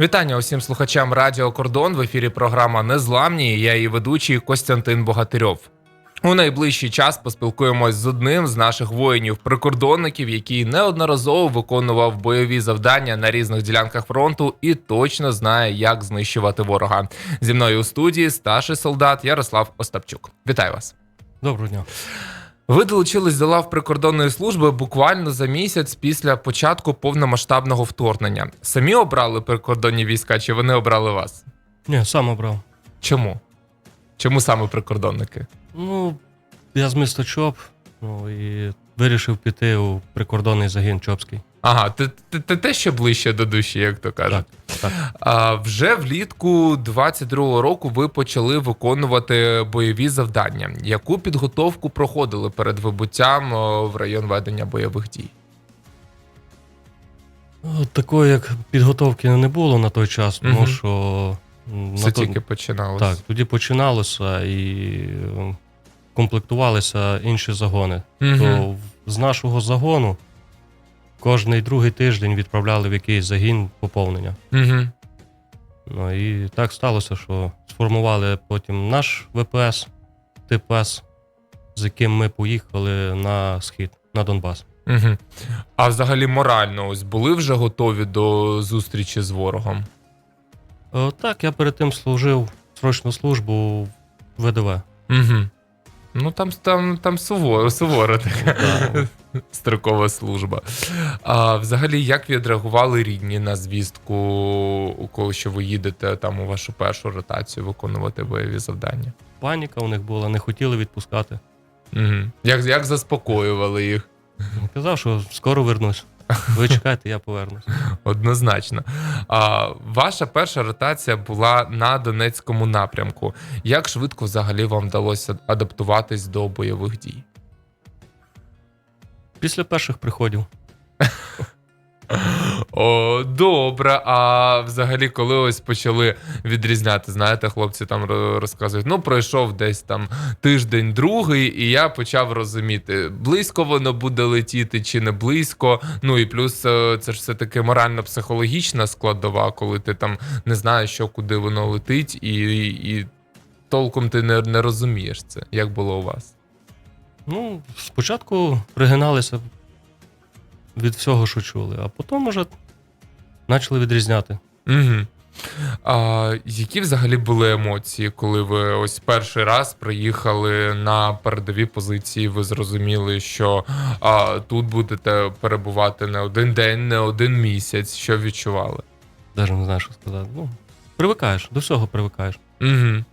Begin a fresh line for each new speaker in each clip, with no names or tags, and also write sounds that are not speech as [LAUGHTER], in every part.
Вітання усім слухачам Радіо Кордон. В ефірі програма Незламні. Я її ведучий Костянтин Богатирьов. У найближчий час поспілкуємось з одним з наших воїнів-прикордонників, який неодноразово виконував бойові завдання на різних ділянках фронту і точно знає, як знищувати ворога. Зі мною у студії старший солдат Ярослав Остапчук. Вітаю вас.
Доброго дня.
Ви долучились до лав прикордонної служби буквально за місяць після початку повномасштабного вторгнення. Самі обрали прикордонні війська, чи вони обрали вас?
Ні, сам обрав.
Чому? Чому саме прикордонники?
Ну, я з міста Чоп, ну і вирішив піти у прикордонний загін Чопський.
Ага, ти, ти те, що ближче до душі, як то кажуть.
Так.
А, вже влітку 22-го року ви почали виконувати бойові завдання. Яку підготовку проходили перед вибуттям в район ведення бойових дій?
Такої як підготовки не було на той час, тому
Мгм.
що
Це
на
тільки починалося.
так, тоді починалося і комплектувалися інші загони.
Мгм.
То з нашого загону кожний другий тиждень відправляли в якийсь загін поповнення.
Угу.
Ну і так сталося, що сформували потім наш ВПС, ТПС, з яким ми поїхали на схід, на Донбас.
Угу. А взагалі морально ось були вже готові до зустрічі з ворогом?
Е, Так, я перед тим служив срочну службу в ВДВ.
Угу. Ну там, там, там суворо, суворо така [LAUGHS] строкова служба. А взагалі, як відреагували рідні на звістку, коли що ви їдете там у вашу першу ротацію виконувати бойові завдання?
Паніка у них була, не хотіли відпускати.
Угу. Як, як заспокоювали їх?
Казав, що скоро вернусь. Ви чекайте, я повернусь.
Однозначно. А, ваша перша ротація була на Донецькому напрямку. Як швидко взагалі вам вдалося адаптуватись до бойових дій?
Після перших приходів. [LAUGHS]
О, добре. А взагалі, коли ось почали відрізняти, знаєте, хлопці там розказують: ну, пройшов десь там тиждень, другий, і я почав розуміти, близько воно буде летіти чи не близько. Ну і плюс е, це ж все таки морально-психологічна складова, коли ти там не знаєш, що куди воно летить, і, і толком ти не, не розумієш це. Як було у вас?
Ну, спочатку пригиналися від всього, що чули, а потім уже почали відрізняти.
Угу. А, які взагалі були емоції, коли ви ось перший раз приїхали на передові позиції? Ви зрозуміли, що а, тут будете перебувати не один день, не один місяць. Що відчували?
Навіть не знаю, що сказати. Ну, привикаєш, до всього привикаєш.
Угу.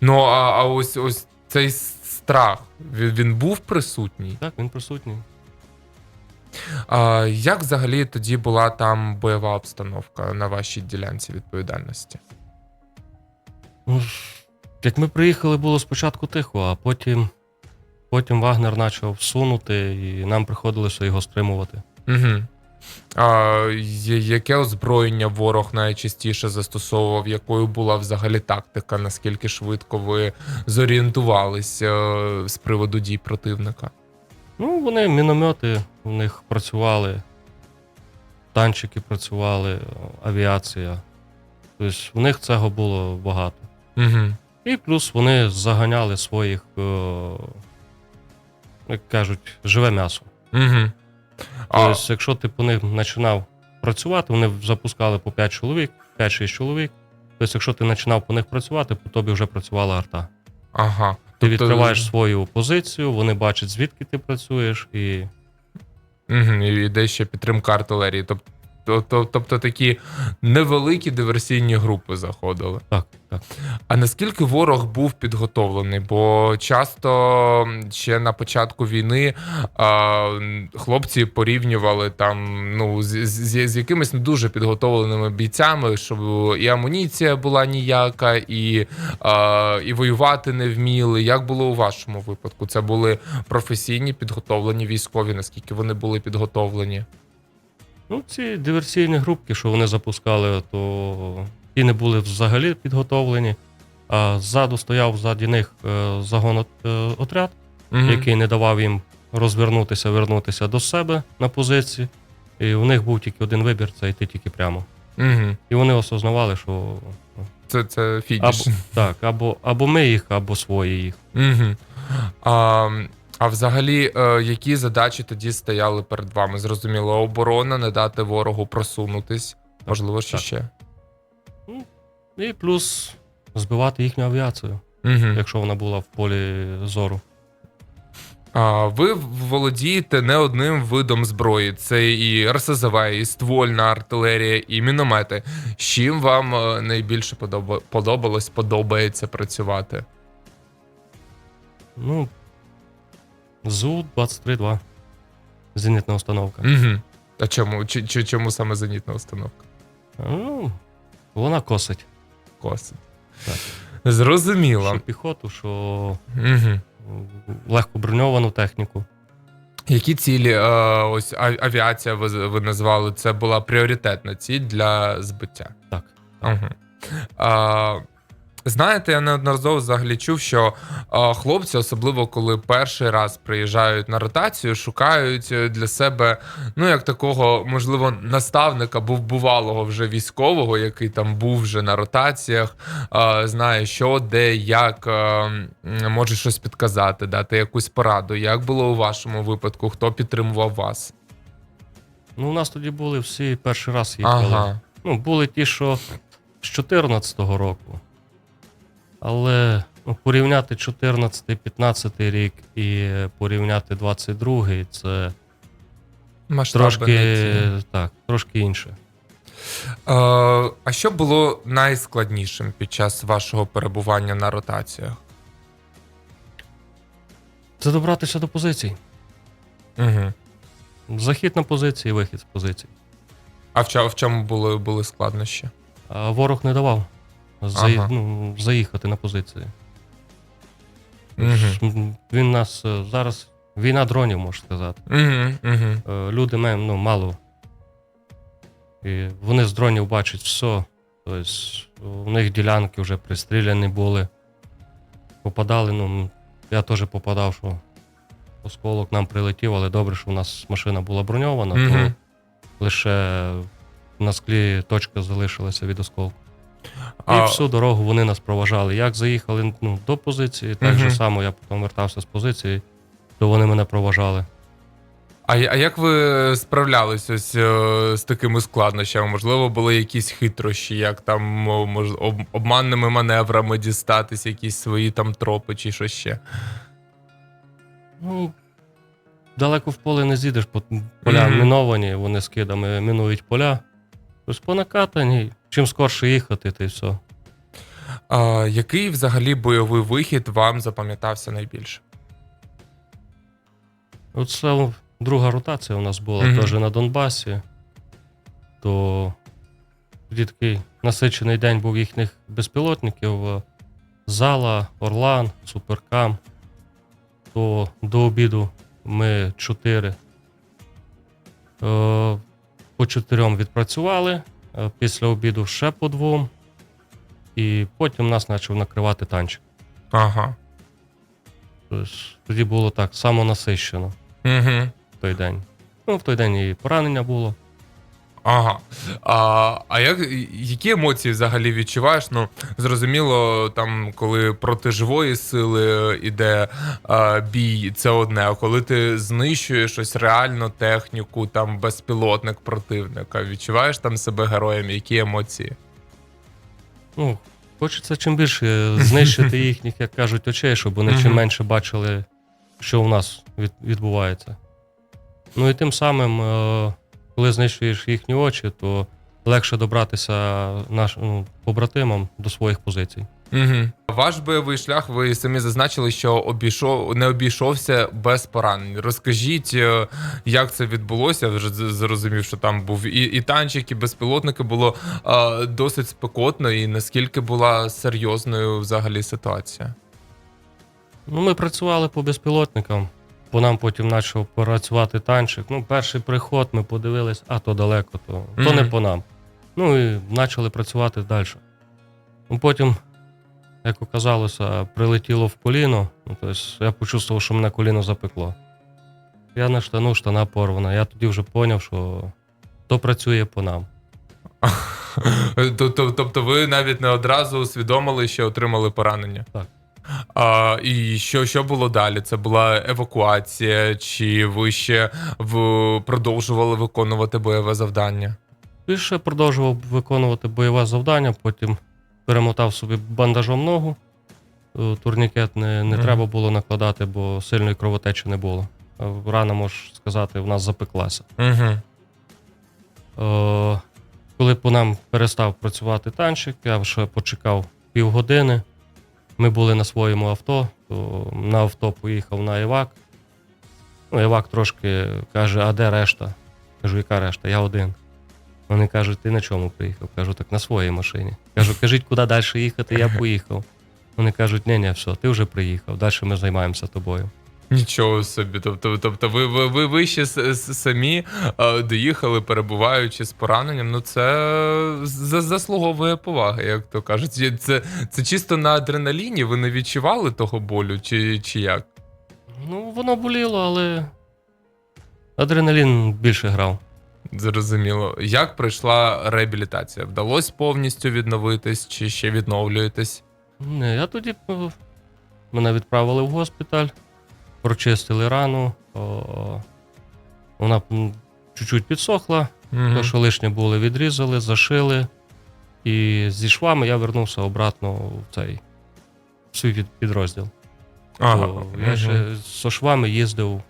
Ну а, а ось ось цей страх він, він був присутній.
Так, він присутній.
А, як взагалі тоді була там бойова обстановка на вашій ділянці відповідальності?
Як ми приїхали, було спочатку тихо, а потім, потім Вагнер почав сунути, і нам приходилося його стримувати.
Угу. А, яке озброєння ворог найчастіше застосовував? Якою була взагалі тактика? Наскільки швидко ви зорієнтувалися е, з приводу дій противника?
Ну, вони міномети у них працювали, танчики працювали, авіація. Тобто в них цього було багато.
Угу.
І плюс вони заганяли своїх, е, як кажуть, живе м'ясо.
Угу. А,
Тобто, якщо ти по них починав працювати, вони запускали по 5 чоловік, 5-6 чоловік. Тобто, якщо ти починав по них працювати, по тобі вже працювала арта.
ага.
Ти
Тобто-
відкриваєш свою позицію, вони бачать, звідки ти працюєш, і
Угу. І йде ще підтримка артилерії. Тобто, тобто, такі невеликі диверсійні групи заходили.
так, так.
А наскільки ворог був підготовлений? Бо часто ще на початку війни а, хлопці порівнювали там ну з, з, з якимись не дуже підготовленими бійцями, щоб і амуніція була ніяка, і, а, і воювати не вміли. Як було у вашому випадку? Це були професійні підготовлені військові, наскільки вони були підготовлені?
Ну, ці диверсійні групки, що вони запускали, то ті не були взагалі підготовлені. А ззаду стояв ззаді них е, загон е, отряд,
Мгм.
який не давав їм розвернутися, вернутися до себе на позиції. І у них був тільки один вибір це йти тільки прямо.
Угу.
І вони осознавали, що
Це, це
або, так, або, або ми їх, або свої їх.
Угу. А, а взагалі, е, які задачі тоді стояли перед вами? Зрозуміло, оборона, не дати ворогу просунутись. Можливо, що ще.
І плюс збивати їхню авіацію,
Угу.
якщо вона була в полі зору.
А, ви володієте не одним видом зброї: це і РСЗВ, і ствольна артилерія, і міномети. З чим вам е, найбільше подобалось, подобається працювати?
Ну, ЗУ-23-2. Зенітна установка.
Угу. А чому? Чи, чи, чому саме зенітна установка?
Ну, вона косить.
Косить.
Так.
Зрозуміло.
Що піхоту, що
Угу.
легко броньовану техніку.
Які цілі, е, ось а- авіація ви, ви назвали, це була пріоритетна ціль для збиття.
Так.
Угу. А, знаєте, я неодноразово взагалі чув, що а, хлопці, особливо коли перший раз приїжджають на ротацію, шукають е, для себе, ну як такого, можливо, наставника, був бувалого вже військового, який там був вже на ротаціях, а, знає, що, де, як м, може щось підказати, дати якусь пораду. Як було у вашому випадку? Хто підтримував вас?
Ну, у нас тоді були всі перший раз їхали.
Ага.
Ну, були ті, що з 14-го року. Але ну, порівняти 14-15 рік і порівняти 22-й це
Масштаби
трошки, так, трошки інше.
Е, а що було найскладнішим під час вашого перебування на ротаціях?
Це добратися до позицій.
Угу.
Захід на позиції, вихід з позицій.
А в чому були, були складнощі?
А ворог не давав заї...
Ага.
ну, заїхати на позиції.
Угу.
Він нас е, зараз війна дронів, можна сказати.
Угу, угу.
Люди ну, мало. І вони з дронів бачать все. Тобто у них ділянки вже пристріляні були. Попадали, ну, я теж попадав, що осколок нам прилетів, але добре, що у нас машина була броньована, то лише на склі точка залишилася від осколку.
А,
І всю дорогу вони нас проважали. Як заїхали ну, до позиції, так
Мгм.
же само я потім вертався з позиції, то вони мене проважали.
а, а як ви справлялись ось е, з такими складнощами? Можливо, були якісь хитрощі, як там мож, об, обманними маневрами дістатись, якісь свої там тропи чи що ще?
Ну, далеко в поле не зійдеш, поля
Мгм.
міновані, вони скидами мінують поля. Тобто по накатанні, чим скорше їхати, то й все.
А, який взагалі бойовий вихід вам запам'ятався найбільше?
Оце друга ротація у нас була
Мгм.
теж на Донбасі. То тоді такий насичений день був їхніх безпілотників. е, Зала, Орлан, Суперкам. То до обіду ми чотири. е, По чотирьом відпрацювали. Е, Після обіду ще по двом. І потім нас почав накривати танчик.
Ага.
Тобто тоді було так самонасищено.
Угу.
в той день. Ну, в той день і поранення було.
Ага. А, а як, які емоції взагалі відчуваєш? Ну, зрозуміло, там, коли проти живої сили іде а, бій, це одне. А коли ти знищуєш ось реально техніку, там безпілотник противника, відчуваєш там себе героєм? Які емоції?
Ну, хочеться чим більше знищити [LAUGHS] їхніх, як кажуть, очей, щоб вони чим
менше
менше бачили, що у нас відбувається. Ну і тим самим, е, коли знищуєш їхні очі, то легше добратися наш, ну, побратимам до своїх позицій.
Угу. Ваш бойовий шлях, ви самі зазначили, що обійшов не обійшовся без поранень. Розкажіть, е, як це відбулося? Вже зрозумів, що там був і, і танчик, і безпілотники було е, досить спекотно, і наскільки була серйозною взагалі ситуація.
Ну, ми працювали по безпілотникам, по нам потім почав працювати танчик. Ну, перший приход ми подивились, а то далеко, то, то не по нам. Ну і почали працювати далі. Ну, потім, як оказалося, прилетіло в коліно. Ну, тобто я почувствував, що мене коліно запекло. Я на штану, штана порвана. Я тоді вже зрозумів, що то працює по нам. [LAUGHS]
Тобто ви навіть не одразу усвідомили, що отримали поранення?
Так.
А, і що, що було далі? Це була евакуація, чи ви ще в, продовжували виконувати бойове завдання?
Більше продовжував виконувати бойове завдання, потім перемотав собі бандажом ногу. Е, Турнікет не, не
Мгм.
треба було накладати, бо сильної кровотечі не було. Е, Рана, можеш сказати, в нас запеклася.
Угу.
Е, коли по нам перестав працювати танчик, я ще почекав півгодини. Ми були на своєму авто, то на авто поїхав на Івак. Ну, Івак трошки каже, а де решта? Кажу, яка решта? Я один. Вони кажуть, ти на чому приїхав? Кажу, так на своїй машині. Кажу, кажіть, куди далі їхати, я поїхав. Вони кажуть, ні, ні, все, ти вже приїхав, далі ми займаємося тобою.
Нічого собі. Тобто, тобто ви, ви, ви, ви ще самі е, доїхали, перебуваючи з пораненням. Ну це заслуговує поваги, як то кажуть. Це, це чисто на адреналіні. Ви не відчували того болю, чи, чи як?
Ну, воно боліло, але адреналін більше грав.
Зрозуміло. Як пройшла реабілітація? Вдалося повністю відновитись, чи ще відновлюєтесь?
Не, я тоді е, мене відправили в госпіталь, прочистили рану. О, вона чуть-чуть підсохла,
Угу.
то, що лишнє були, відрізали, зашили. І зі швами я вернувся обратно в цей в свій підрозділ.
Ага.
То я ще зі швами їздив,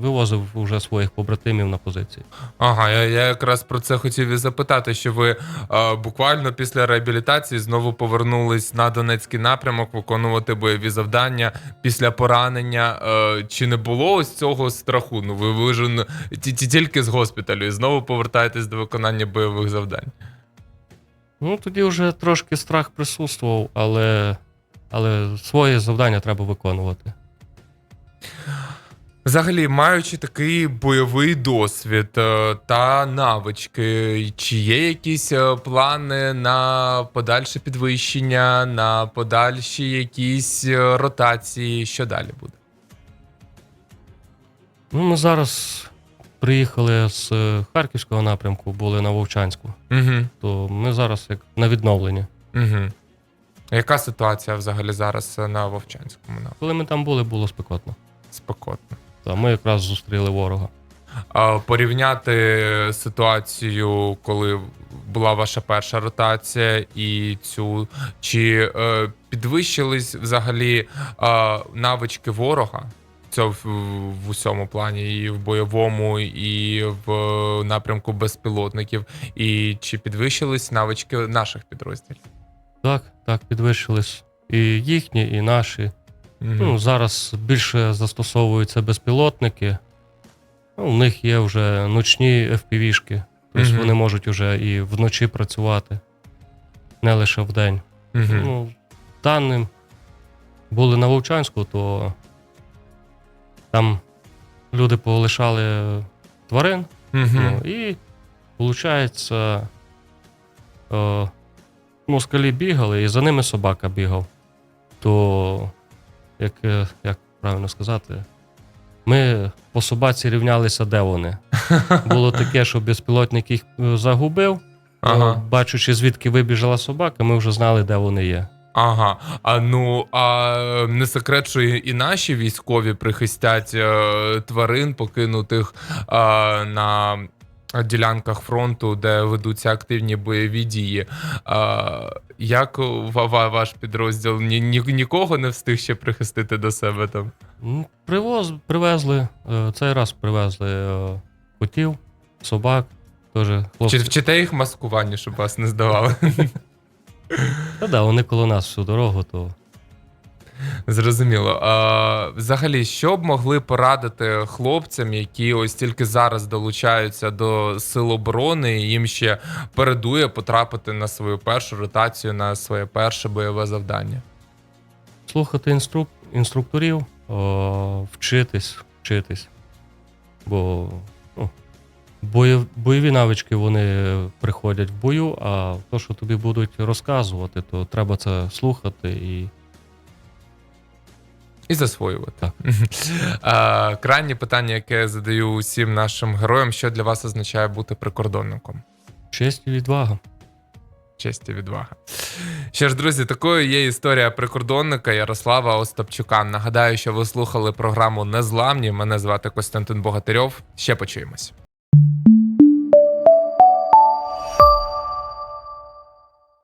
вивозив вже своїх побратимів на позиції.
Ага, я, я якраз про це хотів і запитати, що ви е, буквально після реабілітації знову повернулись на Донецький напрямок виконувати бойові завдання після поранення. Е, чи не було ось цього страху? Ну ви, ви ж ті, тільки з госпіталю і знову повертаєтесь до виконання бойових завдань.
Ну, тоді вже трошки страх присутствував, але, але своє завдання треба виконувати.
Взагалі, маючи такий бойовий досвід е, та навички, чи є якісь е, плани на подальше підвищення, на подальші якісь е, ротації? Що далі буде?
Ну, ми зараз приїхали з Харківського напрямку, були на Вовчанську.
Угу,
То ми зараз як на відновленні.
угу. Яка ситуація взагалі зараз на Вовчанському? На
Коли ми там були, було спекотно.
спекотно.
Та ми якраз зустріли ворога.
А, порівняти ситуацію, коли була ваша перша ротація, і цю чи е, підвищились взагалі е, навички ворога? Це в, в усьому плані, і в бойовому, і в напрямку безпілотників, і чи підвищились навички наших підрозділів?
Так, так, підвищились і їхні, і наші.
Мгм.
Ну, зараз більше застосовуються безпілотники. Ну, у них є вже ночні FPV-шки. Тобто
Мгм.
вони можуть вже і вночі працювати, не лише вдень.
Мгм.
Ну, даним були на Вовчанську, то там люди полишали тварин.
Мгм.
Ну, і виходить, е, москалі бігали, і за ними собака бігав. То, як, е, як правильно сказати, ми по собаці рівнялися, де вони. [LAUGHS] Було таке, що безпілотник їх е, загубив.
Ага.
Е, Бачучи, звідки вибіжала собака, ми вже знали, де вони є.
Ага. А ну а не секрет, що і наші військові прихистять тварин, покинутих е, на ділянках фронту, де ведуться активні бойові дії. А, як ва- ва- ваш підрозділ ні, ні, нікого не встиг ще прихистити до себе там?
Привоз, привезли, е, цей раз привезли е, котів, собак. Теж
Чи вчите їх маскуванню, щоб вас не здавали?
Та да, вони коло нас всю дорогу, то
Зрозуміло. А, взагалі, що б могли порадити хлопцям, які ось тільки зараз долучаються до сил оборони, і їм ще передує потрапити на свою першу ротацію, на своє перше бойове завдання?
слухати інструк... інструкторів, о, вчитись, вчитись. Бо ну, бойов... бойові навички вони приходять в бою, а то, що тобі будуть розказувати, то треба це слухати і
І засвоювати. А, крайнє питання, яке я задаю усім нашим героям: що для вас означає бути прикордонником?
честь і відвага.
честь і відвага. Що ж, друзі, такою є історія прикордонника Ярослава Остапчука. Нагадаю, що ви слухали програму Незламні. Мене звати Костянтин Богатирьов. Ще почуємось.